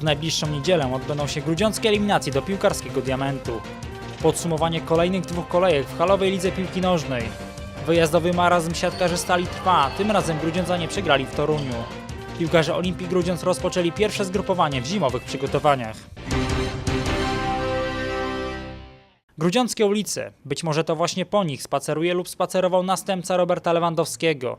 W najbliższą niedzielę odbędą się grudziąckie eliminacje do piłkarskiego diamentu. Podsumowanie kolejnych dwóch kolejek w halowej lidze piłki nożnej. Wyjazdowy marazm siatkarzy stali trwa, tym razem Grudziądzanie przegrali w Toruniu. Piłkarze Olimpii Grudziądz rozpoczęli pierwsze zgrupowanie w zimowych przygotowaniach. Grudziąckie ulice, być może to właśnie po nich spaceruje lub spacerował następca Roberta Lewandowskiego.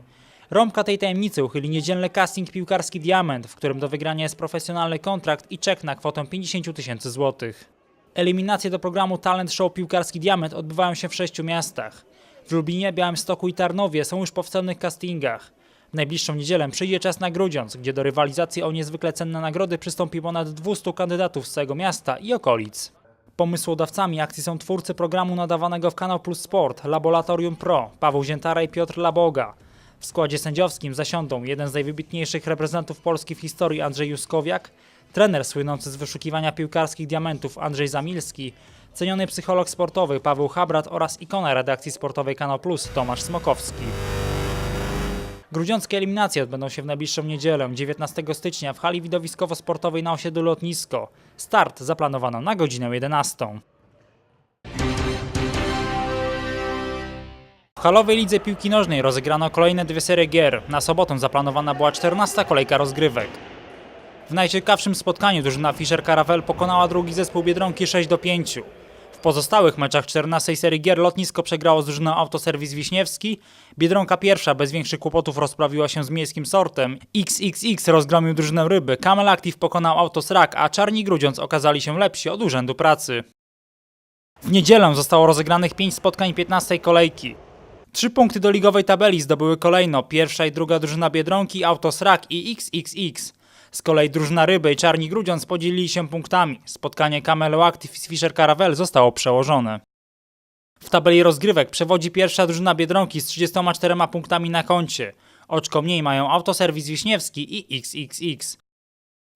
Rąbka tej tajemnicy uchyli niedzielny casting piłkarski Diament, w którym do wygrania jest profesjonalny kontrakt i czek na kwotę 50 000 tysięcy złotych. Eliminacje do programu Talent Show Piłkarski Diament odbywają się w sześciu miastach. W Lublinie, Białymstoku i Tarnowie są już po wstępnych castingach. W najbliższą niedzielę przyjdzie czas na Grudziądz, gdzie do rywalizacji o niezwykle cenne nagrody przystąpi ponad 200 kandydatów z całego miasta i okolic. Pomysłodawcami akcji są twórcy programu nadawanego w Kanał Plus Sport Laboratorium Pro Paweł Ziętara i Piotr Laboga. W składzie sędziowskim zasiądą jeden z najwybitniejszych reprezentantów Polski w historii Andrzej Juskowiak, trener słynący z wyszukiwania piłkarskich diamentów Andrzej Zamilski, ceniony psycholog sportowy Paweł Habrat oraz ikona redakcji sportowej Kanał Plus Tomasz Smokowski. Grudziąckie eliminacje odbędą się w najbliższą niedzielę, 19 stycznia w hali widowiskowo-sportowej na osiedlu Lotnisko. Start zaplanowano na godzinę 11. halowej lidze piłki nożnej rozegrano kolejne dwie serie gier. Na sobotę zaplanowana była 14 kolejka rozgrywek. W najciekawszym spotkaniu drużyna Fischer Caravelle pokonała drugi zespół Biedronki 6 do 5. W pozostałych meczach 14 serii gier lotnisko przegrało z drużyną Autoserwis Wiśniewski, Biedronka pierwsza bez większych kłopotów rozprawiła się z miejskim sortem, XXX rozgromił drużynę Ryby, Camel Active pokonał Autosrak, a Czarni Grudziądz okazali się lepsi od Urzędu Pracy. W niedzielę zostało rozegranych 5 spotkań 15 kolejki. Trzy punkty do ligowej tabeli zdobyły kolejno pierwsza i druga drużyna Biedronki, Autosrak i XXX. Z kolei drużyna Ryby i Czarni Grudziądz podzielili się punktami. Spotkanie Camelo Active z Fischer Caravelle zostało przełożone. W tabeli rozgrywek przewodzi pierwsza drużyna Biedronki z 34 punktami na koncie. Oczko mniej mają Autoserwis Wiśniewski i XXX.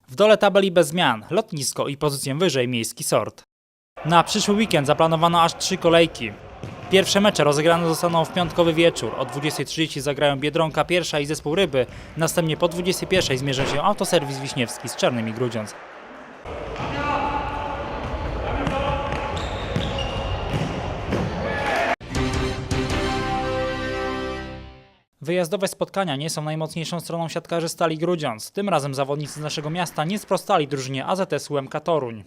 W dole tabeli bez zmian, lotnisko i pozycję wyżej miejski sort. Na przyszły weekend zaplanowano aż trzy kolejki. Pierwsze mecze rozegrane zostaną w piątkowy wieczór. O 20.30 zagrają Biedronka pierwsza i zespół Ryby. Następnie po 21.00 zmierzą się Autoserwis Wiśniewski z Czarnymi Grudziądz. Wyjazdowe spotkania nie są najmocniejszą stroną siatkarzy Stali Grudziądz. Tym razem zawodnicy z naszego miasta nie sprostali drużynie AZS UMK Toruń.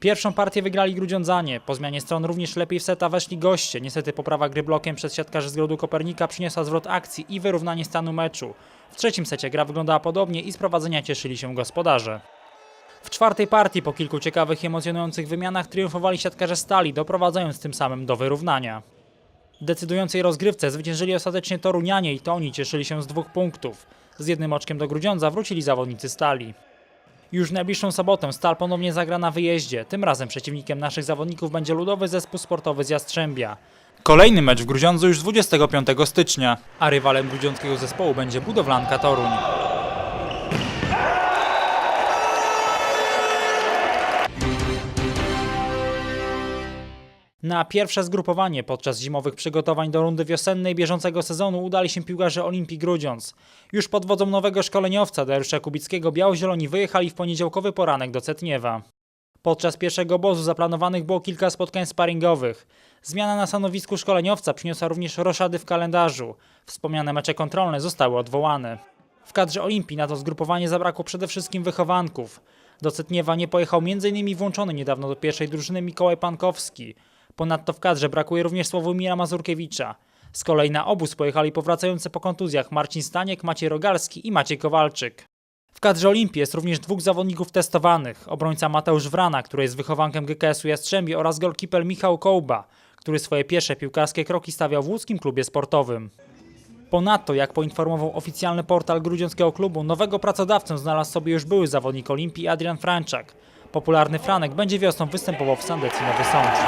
Pierwszą partię wygrali Grudziądzanie. Po zmianie stron również lepiej w seta weszli goście. Niestety poprawa gry blokiem przez siatkarzy z Grodu Kopernika przyniosła zwrot akcji i wyrównanie stanu meczu. W trzecim secie gra wyglądała podobnie i z prowadzenia cieszyli się gospodarze. W czwartej partii po kilku ciekawych i emocjonujących wymianach triumfowali siatkarze Stali, doprowadzając tym samym do wyrównania. W decydującej rozgrywce zwyciężyli ostatecznie Torunianie i to oni cieszyli się z dwóch punktów. Z jednym oczkiem do Grudziądza wrócili zawodnicy Stali. Już w najbliższą sobotę Stal ponownie zagra na wyjeździe. Tym razem przeciwnikiem naszych zawodników będzie ludowy zespół sportowy z Jastrzębia. Kolejny mecz w Grudziądzu już 25 stycznia, a rywalem grudziąckiego zespołu będzie budowlanka Toruń. Na pierwsze zgrupowanie podczas zimowych przygotowań do rundy wiosennej bieżącego sezonu udali się piłkarze Olimpii Grudziądz. Już pod wodzą nowego szkoleniowca Dariusza Kubickiego biało-zieloni wyjechali w poniedziałkowy poranek do Cetniewa. Podczas pierwszego obozu zaplanowanych było kilka spotkań sparingowych. Zmiana na stanowisku szkoleniowca przyniosła również roszady w kalendarzu. Wspomniane mecze kontrolne zostały odwołane. W kadrze Olimpii na to zgrupowanie zabrakło przede wszystkim wychowanków. Do Cetniewa nie pojechał m.in. włączony niedawno do pierwszej drużyny Mikołaj Pankowski. Ponadto w kadrze brakuje również Sławomira Mazurkiewicza. Z kolei na obóz pojechali powracający po kontuzjach Marcin Staniek, Maciej Rogalski i Maciej Kowalczyk. W kadrze Olimpii jest również dwóch zawodników testowanych. Obrońca Mateusz Wrana, który jest wychowankiem GKS-u Jastrzębie oraz golkiper Michał Kołba, który swoje pierwsze piłkarskie kroki stawiał w łódzkim klubie sportowym. Ponadto, jak poinformował oficjalny portal grudziąckiego klubu, nowego pracodawcę znalazł sobie już były zawodnik Olimpii Adrian Franczak. Popularny Franek będzie wiosną występował w Sandecji Nowy Sącz.